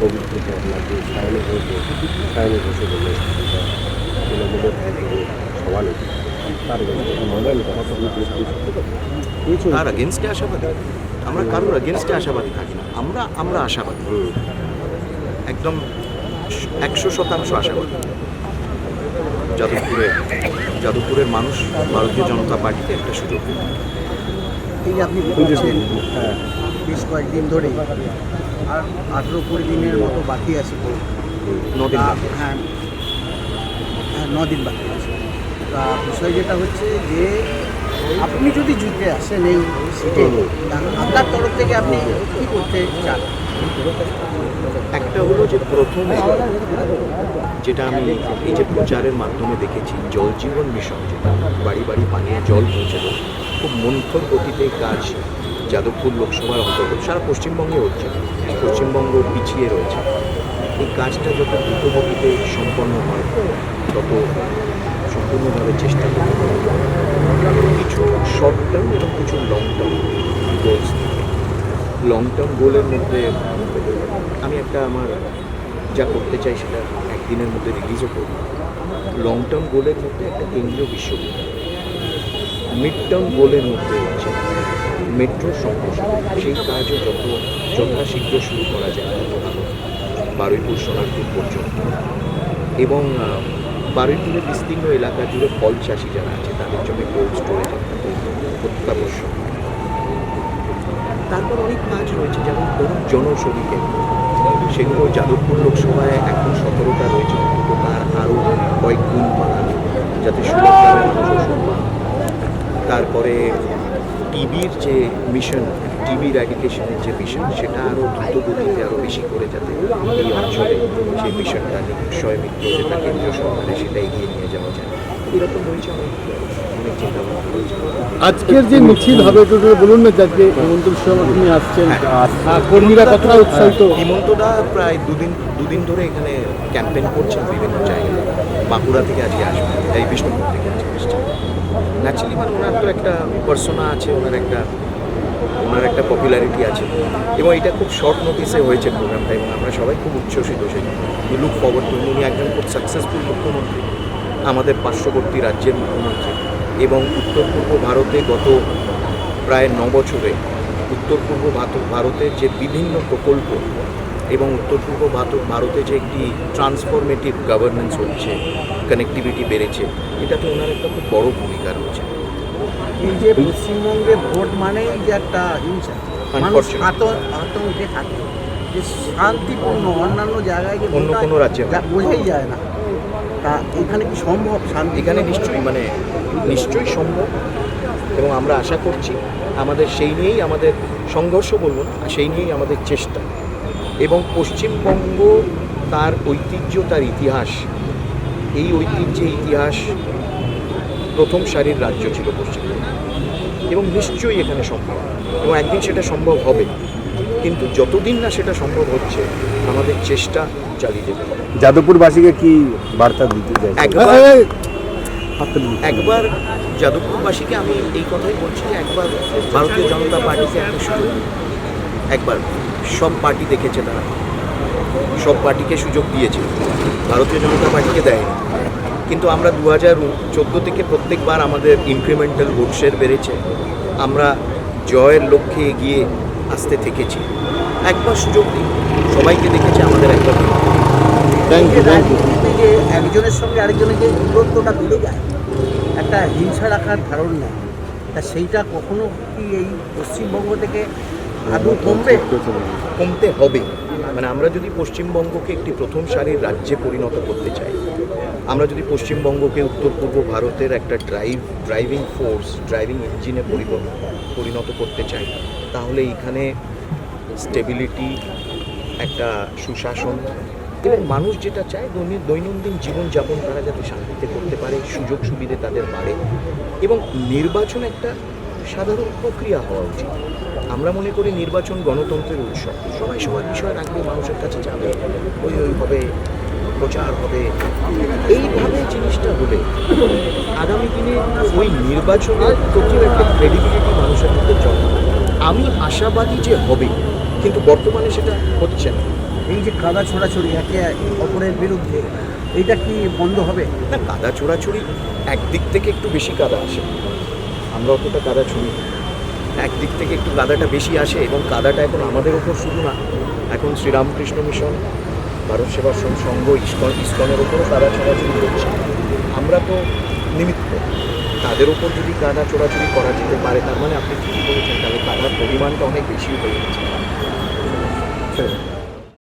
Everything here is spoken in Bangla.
পবিত্র যে সায়নে ঘোষ সায়নে ঘোষে বলে তৃণমূলের সভানেত্রী তার আশাবাদী। আমরা কারোর আগেনস্টে আশাবাদী থাকি না। আমরা আমরা আশাবাদী। একদম একশো শতাংশ আশাবাদী। যাদবপুরে যাদবপুরের মানুষ ভারতীয় জনতা পার্টিকে একটা সুযোগ। দেবে। এই আপনি হ্যাঁ। বেশ কয়েকদিন ধরে আর আঠেরো কুড়ি দিনের মতো বাকি আছে নদিন। হ্যাঁ হ্যাঁ ন দিন বাকি আছে। তা বিষয় যেটা হচ্ছে যে আপনি যদি জিতে আসেন এই সিটে আপনার তরফ থেকে আপনি কী করতে চান? একটা হলো যে প্রথমে যেটা আমি এই যে প্রচারের মাধ্যমে দেখেছি জল জীবন মিশন যেটা বাড়ি বাড়ি পানীয় জল পৌঁছে দেয় খুব মন্থর গতিতে কাজ যাদবপুর লোকসভার অন্তর্গত, সারা পশ্চিমবঙ্গে হচ্ছে। পশ্চিমবঙ্গ পিছিয়ে রয়েছে। এই কাজটা যত দ্রুত গতিতে সম্পন্ন হয়, তত সম্পূর্ণভাবে চেষ্টা করতে হবে। কিছু শর্ট টার্ম এবং কিছু long term goals long term গোলের মধ্যে আমি একটা আমার যা করতে চাই সেটা একদিনের মধ্যে রিলিজও করব। লং টার্ম গোলের মধ্যে একটা কেন্দ্রীয় বিশ্ববিদ্যালয়। মিড টার্ম গোলের মধ্যে হচ্ছে মেট্রো সম্প্রসারণ। সেই কাজও যত যথাশীঘ্র শুরু করা যায় তত ভালো বারুইপুর সোনারপুর পর্যন্ত। এবং বারুইপুরের বিস্তীর্ণ এলাকা জুড়ে ফল চাষি যারা আছে, তাদের জন্য কোল্ড স্টোরেজ অত্যাবশ্যক। তারপর অনেক কাজ রয়েছে, যেমন ধরুন জনশরী কেন্দ্র। সেগুলো যাদবপুর লোকসভায় এখন সতেরোটা রয়েছে অন্তত তার আরও কয়েক গুণ বাড়ানো যাতে ওষুধ তারপরে টিবির যে মিশন টিবি র্যাডিকেশনের যে মিশন সেটা আরও দ্রুত গতিতে আরও বেশি করে যাতে এই অঞ্চলে সেই মিশনটা নিশ্চয় মিত্র যেটা কেন্দ্রীয় সরকারে সেটা এগিয়ে নিয়ে যাওয়া যায়। এরকম অনেক রয়েছে। আজকের যে মিছিল হবে একটু বলুন না যে আজকে হেমন্ত শর্মা তিনি আসছেন কর্মীরা কতটা উৎসাহিত? হিমন্তদা প্রায় দুদিন দুদিন ধরে এখানে ক্যাম্পেইন করছেন বিভিন্ন জায়গায়। বাঁকুড়া থেকে আজকে আসবেন এই বিষ্ণুপুর থেকে আজকে আসছেন। ন্যাচারালি মানে ওনার তো একটা পার্সোনা আছে ওনার একটা ওনার একটা পপুলারিটি আছে। এবং এটা খুব শর্ট নোটিসে হয়েছে প্রোগ্রামটা এবং আমরা সবাই খুব উচ্ছ্বসিত সেই লুক ফরওয়ার্ড করুন উনি একজন খুব সাকসেসফুল মুখ্যমন্ত্রী, আমাদের পার্শ্ববর্তী রাজ্যের মুখ্যমন্ত্রী এবং উত্তর পূর্ব ভারতে গত প্রায় ন বছরে উত্তর পূর্ব ভারতের যে বিভিন্ন প্রকল্প এবং উত্তর পূর্ব ভারতে যে একটি ট্রান্সফরমেটিভ গভর্নেন্স হচ্ছে কানেক্টিভিটি বেড়েছে, এটাতে ওনার একটা খুব বড় ভূমিকা রয়েছে। এই যে পশ্চিমবঙ্গে ভোট মানেই যে একটা হিংসা মানুষ আতঙ্কে থাকে। যে শান্তিপূর্ণ অন্যান্য জায়গায় অন্য কোনো রাজ্যে বোঝাই যায় না। তা এখানে কি সম্ভব শান্তি? এখানে নিশ্চয়ই মানে নিশ্চয়ই সম্ভব। এবং আমরা আশা করছি আমাদের সেই নিয়েই আমাদের সংঘর্ষ বলব না সেই নিয়েই আমাদের চেষ্টা। এবং পশ্চিমবঙ্গ তার ঐতিহ্য তার ইতিহাস এই ঐতিহ্যে ইতিহাস প্রথম সারির রাজ্য ছিল পশ্চিমবঙ্গ। এবং নিশ্চয়ই এখানে সম্ভব। এবং একদিন সেটা সম্ভব হবে। কিন্তু যতদিন না সেটা সম্ভব হচ্ছে আমাদের চেষ্টা চালিয়ে যেতে হবে। যাদবপুরবাসীকে কি বার্তা দিতে চাই একবার একবার যাদবপুরবাসীকে আমি এই কথাই বলছি যে একবার ভারতীয় জনতা পার্টিকে একটা সুযোগ একবার। সব পার্টি দেখেছে তারা। সব পার্টিকে সুযোগ দিয়েছে। ভারতীয় জনতা পার্টিকে দেয়নি। কিন্তু আমরা দু হাজার চোদ্দ থেকে প্রত্যেকবার আমাদের ইনক্রিমেন্টাল ভোট শেয়ার বেড়েছে। আমরা জয়ের লক্ষ্যে এগিয়ে আসতে থেকেছি। একবার সুযোগ দিই সবাইকে দেখেছে আমাদের একবার একজনের সঙ্গে আরেকজনের যে দূরত্বটা দূরে যায় একটা হিংসা রাখার ধারণ নেয় তা সেইটা কখনো কি এই পশ্চিমবঙ্গ থেকে আদৌ কমবে? কমতে হবে। মানে আমরা যদি পশ্চিমবঙ্গকে একটি প্রথম সারির রাজ্যে পরিণত করতে চাই আমরা যদি পশ্চিমবঙ্গকে উত্তর পূর্ব ভারতের একটা ড্রাইভ ড্রাইভিং ফোর্স ড্রাইভিং ইঞ্জিনে পরিণত করতে চাই তাহলে এখানে স্টেবিলিটি একটা সুশাসন এবং মানুষ যেটা চায় দৈনিক দৈনন্দিন জীবনযাপন তারা যাতে শান্তিতে করতে পারে সুযোগ সুবিধে তাদের বাড়ে এবং নির্বাচন একটা সাধারণ প্রক্রিয়া হওয়া উচিত। আমরা মনে করি নির্বাচন গণতন্ত্রের উৎসব। সবাই সবার বিষয় রাখবে মানুষের কাছে যাবে ওই ওই হবে প্রচার হবে। এইভাবে জিনিসটা হলে আগামী দিনে ওই নির্বাচনের প্রতিও একটা ক্রেডিবিলিটি মানুষের মধ্যে জন্ম আমি আশাবাদী যে হবে কিন্তু বর্তমানে সেটা হচ্ছে না। এই যে কাদা ছোড়াছড়ি একে অপরের বিরুদ্ধে এটা কি বন্ধ হবে? না কাদা ছোড়াছুড়ি একদিক থেকে একটু বেশি কাদা আসে। আমরা অতটা কাদা ছুঁড়ি। একদিক থেকে একটু কাদাটা বেশি আসে এবং কাদাটা এখন আমাদের ওপর শুধু না, এখন শ্রীরামকৃষ্ণ মিশন, ভারত সেবাশ্রম সংঘ ইস্কন ইস্কনের ওপরও কাদা ছোড়াছুড়ি করছে। আমরা তো নিমিত্ত। তাদের ওপর যদি কাদা চোরাচুরি করা যেতে পারে, তার মানে আপনি ঠিকই বলেছেন, তাহলে কাদার পরিমাণটা অনেক বেশি হয়ে গেছে